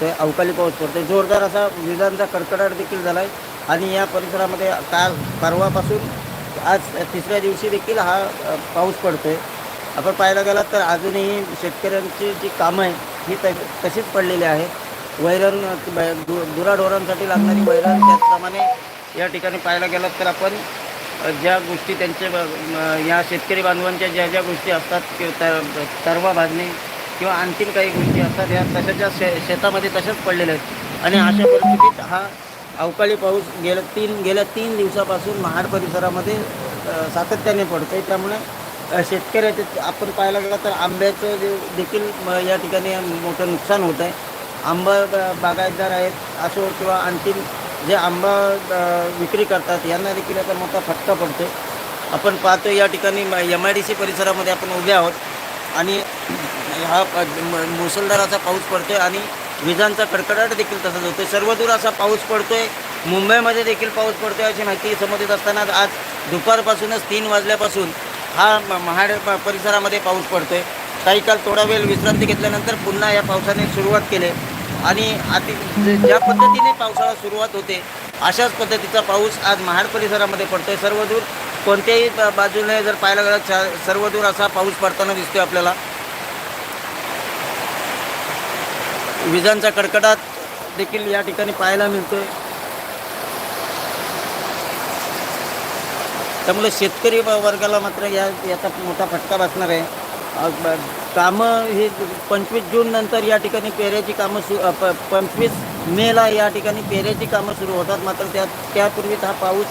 पडतोय अवकाळी पाऊस पडतोय. जोरदार असा विजांचा कडकडाट देखील झाला आहे आणि या परिसरामध्ये काल परवापासून आज तिसऱ्या दिवशी देखील हा पाऊस पाऊस पडतोय. आपण पाहायला गेलात तर अजूनही शेतकऱ्यांची जी कामं आहे ही त तशीच पडलेली आहे वैरण अ, दु दुराढोरांसाठी लागणारी वैरण त्याचप्रमाणे या ठिकाणी पाहायला गेलात तर आपण ज्या गोष्टी त्यांचे या शेतकरी बांधवांच्या ज्या ज्या गोष्टी असतात किंवा तर तरवा भाजणी किंवा आणखीन काही गोष्टी असतात या तशाच्या शे शेतामध्ये तशाच पडलेल्या आहेत. आणि अशा परिस्थितीत हा अवकाळी पाऊस गेल्या तीन गेल्या तीन दिवसापासून महाड परिसरामध्ये सातत्याने पडतो आहे त्यामुळे शेतकऱ्याचे आपण पाहायला गेलं तर आंब्याचं जे देखील म, या ठिकाणी मोठं नुकसान होत आहे. आंबा बागायतदार आहेत असो किंवा आणखीन जे आंबा विक्री करतात यांना देखील आता मोठा फटका पडतो आपण पाहतो या ठिकाणी एम आय डी सी परिसरामध्ये आपण उभे आहोत. आणि हा म- मुसळधार असा पाऊस पडतोय आणि विजांचा कडकडाट देखील तसाच होतोय. सर्वदूर असा पाऊस पडतोय. मुंबईमध्ये देखील पाऊस पडतोय अशी माहिती समोर येत असताना आज दुपारपासूनच तीन वाजल्यापासून हा महाड प- परिसरामध्ये पाऊस पडतोय. काही काळ थोडा वेळ विश्रांती घेतल्यानंतर पुन्हा या पावसाने सुरुवात केली. आणि अति ज्या पद्धतीने पावसाळा सुरुवात होते अशाच पद्धतीचा पाऊस आज महाड परिसरामध्ये पडतोय. सर्वदूर कोणत्याही बाजूने जर पाहायला गेलं सर्वदूर असा पाऊस पडताना दिसतोय आपल्याला. विजांचा कडकडाट देखील या ठिकाणी पाहायला मिळतोय. त्यामुळे शेतकरी व- वर्गाला मात्र या याचा मोठा फटका बसणार आहे. कामं ही पंचवीस जून नंतर या ठिकाणी पेऱ्याची कामं सु प पंचवीस मेला या ठिकाणी पेऱ्याची कामं सुरू होतात. मात्र त्या त्यापूर्वीच हा पाऊस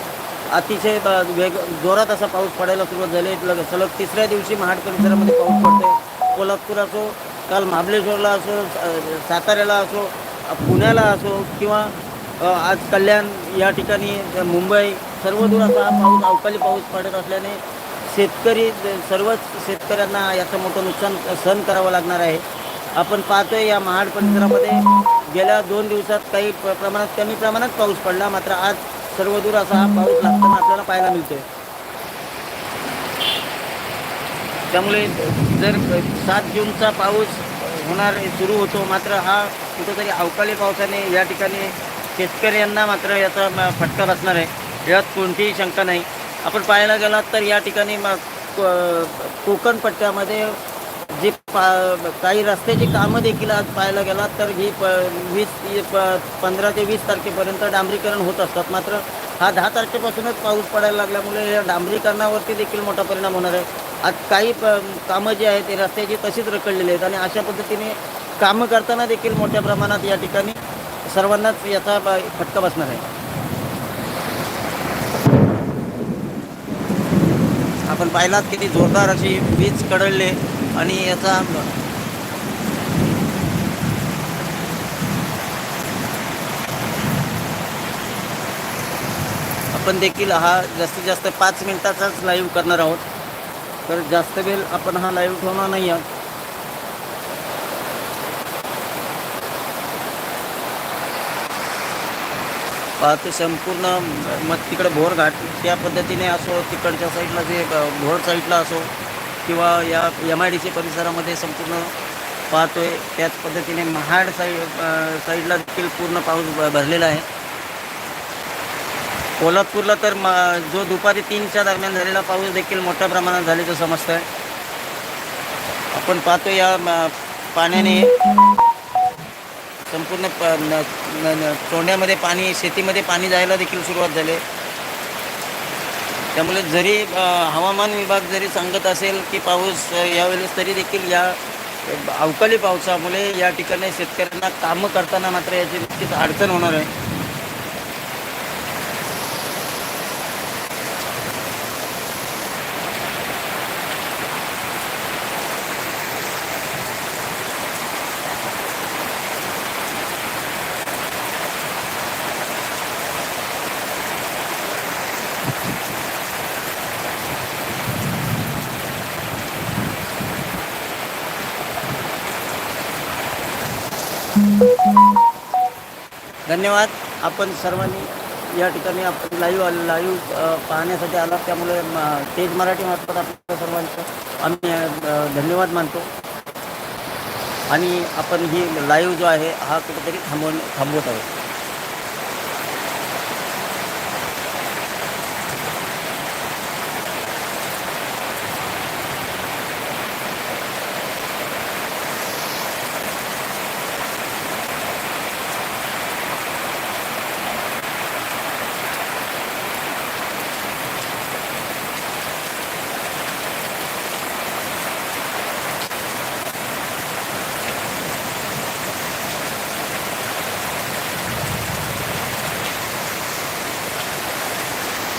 अतिशय वेग जोरात असा पाऊस पडायला सुरुवात झाली. सलग तिसऱ्या दिवशी महाड परिसरामध्ये पाऊस पडतोय. कोल्हापूर असो काल महाबळेश्वरला असो साताऱ्याला असो पुण्याला असो किंवा आज कल्याण या ठिकाणी मुंबई मुंबई सर्वदूर असा हा पाऊस अवकाळी पाऊस पडत असल्याने शेतकरी सर्वच शेतकऱ्यांना याचं मोठं नुकसान सहन करावं लागणार आहे. आपण पाहतोय या महाड परिसरामध्ये गेल्या दोन दिवसात काही प्र- प्रमाणात कमी प्रमाणात पाऊस पडला. मात्र आज सर्वदूर असा हा पाऊस लागताना आपल्याला पाहायला मिळतोय. त्यामुळे जर सात जूनचा पाऊस होणार सुरू होतो. मात्र हा कुठंतरी अवकाळी पावसाने या ठिकाणी शेतकऱ्यांना मात्र याचा फटका बसणार आहे. यात कोणतीही शंका नाही. आपण पाहायला गेलात तर या ठिकाणी कोकण पट्ट्यामध्ये जे पा काही रस्त्याची कामं देखील आज पाहायला गेलात तर ही प वीस प पंधरा ते वीस तारखेपर्यंत डांबरीकरण होत असतात. मात्र हा दहा तारखेपासूनच पाऊस पडायला लागल्यामुळे या डांबरीकरणावरती देखील मोठा परिणाम होणार आहे. काही प कामं जी आहेत ते रस्त्याची तशीच रखडलेली आहेत. आणि अशा पद्धतीने कामं करताना देखील मोठ्या प्रमाणात या ठिकाणी सर्वांनाच याचा फटका बसणार आहे. आपण पाहिलात किती जोरदार अशी वीज कडळले आणि याचा आपण देखील हा जास्तीत जास्त पाच मिनिटाचाच लाईव्ह करणार आहोत. तर जास्त वेळ आपण हा लाईव्ह ठेवणार नाही आहोत. पाहतो संपूर्ण मग तिकडे भोरघाट त्या पद्धतीने असो तिकडच्या साईडला जे भोर साईडला असो किंवा या एम आय डी सी परिसरामध्ये संपूर्ण पाहतोय त्याच पद्धतीने महाड साईड साईडला देखील पूर्ण पाऊस भरलेला आहे. कोल्हापूरला तर म जो दुपारी तीनच्या दरम्यान झालेला पाऊस देखील मोठ्या प्रमाणात झाल्याचं समजतं आहे आपण पाहतो या पाण्याने संपूर्ण प न तोंड्यामध्ये पाणी शेतीमध्ये पाणी जायला देखील सुरुवात झाली. त्यामुळे जरी हवामान विभाग जरी सांगत असेल की पाऊस यावेळेस तरी देखील या अवकाळी पावसामुळे या ठिकाणी शेतकऱ्यांना कामं करताना मात्र याची नक्कीच अडचण होणार आहे. धन्यवाद. आपण सर्वांनी या ठिकाणी आपण लाईव्ह लाईव्ह पाहण्यासाठी आला. त्यामुळे तेज मराठी मार्फत आपल्या सर्वांचं आम्ही धन्यवाद मानतो. आणि आपण ही लाईव्ह जो आहे हा कुठेतरी थांबवून थांबवत आहोत.